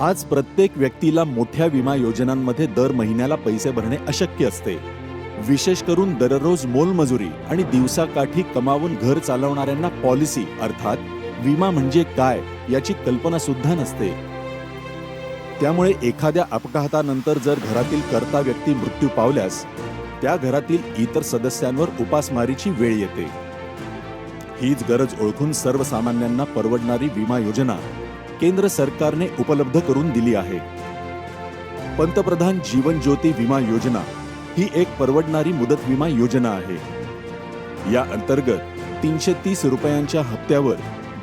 आज प्रत्येक व्यक्तीला मोठ्या विमा योजनांमध्ये दर महिन्याला पैसे भरणे अशक्य असते. विशेष करून दररोज मोलमजुरी आणि दिवसाकाठी कमावून घर चालवणाऱ्यांना पॉलिसी अर्थात विमा म्हणजे काय याची कल्पना सुद्धा नसते. त्यामुळे एखाद्या अपघातानंतर जर घरातील कर्ता व्यक्ती मृत्यू पावल्यास त्या घरातील इतर सदस्यांवर उपासमारीची वेळ येते. हीच गरज ओळखून सर्वसामान्यांना परवडणारी विमा योजना. केंद्र सरकारने उपलब्ध करून दिली आहे. पंतप्रधान जीवन ज्योती विमा योजना ही एक परवडणारी मुदत विमा योजना आहे. या अंतर्गत तीनशे तीस रुपयांच्या हप्त्यावर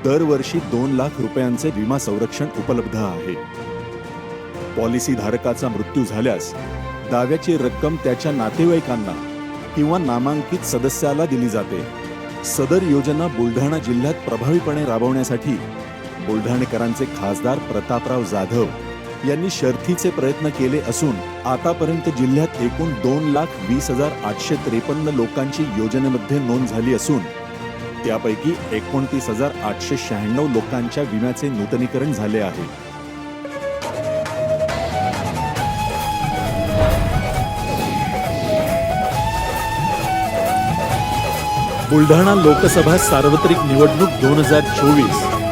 दरवर्षी दोन लाख रुपयांचे विमा संरक्षण उपलब्ध आहे. पॉलिसी धारकाचा मृत्यू झाल्यास दाव्याची रक्कम त्याच्या नातेवाईकांना किंवा नामांकित सदस्याला दिली जाते. सदर योजना बुलढाणा जिल्ह्यात प्रभावीपणे राबवण्यासाठी बुलढाणेकरांचे खासदार प्रतापराव जाधव यांनी शर्थीचे प्रयत्न केले असून आतापर्यंत जिल्ह्यात एकूण दोन लाख वीस हजार आठशे त्रेपन्न लोकांची योजनेमध्ये नोंद झाली असून त्यापैकी एकोणतीस हजार आठशे शहाण्णव लोकांच्या विम्याचे नूतनीकरण झाले आहे. बुलढाणा लोकसभा सार्वत्रिक निवडणूक दोन हजार चोवीस